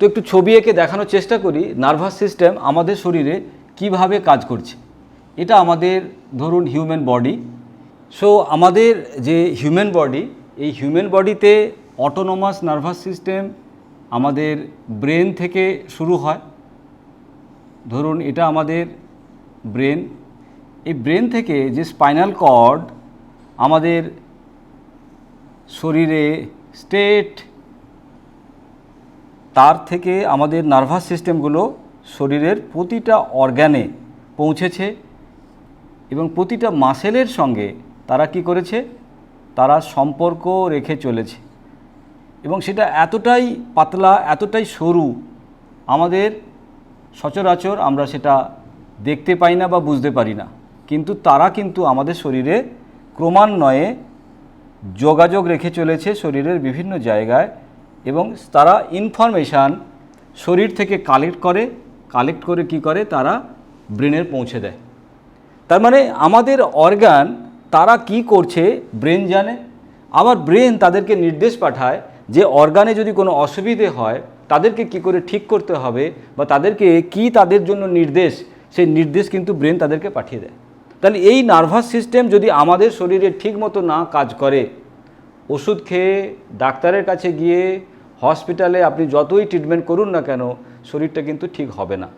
তো একটু ছবি এঁকে দেখানোর চেষ্টা করি। নার্ভাস সিস্টেম আমাদের শরীরে কীভাবে কাজ করছে। এটা আমাদের ধরুন হিউম্যান বডি। সো আমাদের যে হিউম্যান বডি, এই হিউম্যান বডিতে অটোনোমাস নার্ভাস সিস্টেম আমাদের ব্রেন থেকে শুরু হয়। ধরুন এটা আমাদের ব্রেন। এই ব্রেন থেকে যে স্পাইনাল কর্ড আমাদের শরীরে স্টেট তার থেকে আমাদের নার্ভাস সিস্টেমগুলো শরীরের প্রতিটা অর্গ্যানে পৌঁছেছে এবং প্রতিটা মাসেলের সঙ্গে তারা কি করেছে? তারা সম্পর্ক রেখে চলেছে। এবং সেটা এতটাই পাতলা, এতটাই সরু আমাদের সচরাচর আমরা সেটা দেখতে পাই না বা বুঝতে পারি না। কিন্তু তারা কিন্তু আমাদের শরীরে ক্রমান্বয়ে যোগাযোগ রেখে চলেছে শরীরের বিভিন্ন জায়গায়। এবং তারা ইনফরমেশান শরীর থেকে কালেক্ট করে কালেক্ট করে কি করে? তারা ব্রেনের পৌঁছে দেয়। তার মানে আমাদের অর্গান তারা কি করছে? ব্রেন জানে। আবার ব্রেন তাদেরকে নির্দেশ পাঠায় যে অর্গানে যদি কোনো অসুবিধে হয়, তাদেরকে কি করে ঠিক করতে হবে বা তাদেরকে কি তাদের জন্য নির্দেশ, সেই নির্দেশ কিন্তু ব্রেন তাদেরকে পাঠিয়ে দেয়। তাহলে এই নার্ভাস সিস্টেম যদি আমাদের শরীরে ঠিক মতো না কাজ করে ওষুধ খেয়ে ডাক্তারের কাছে গিয়ে হসপিটালে আপনি যতই ট্রিটমেন্ট করুন না কেন, শরীরটা কিন্তু ঠিক হবে না।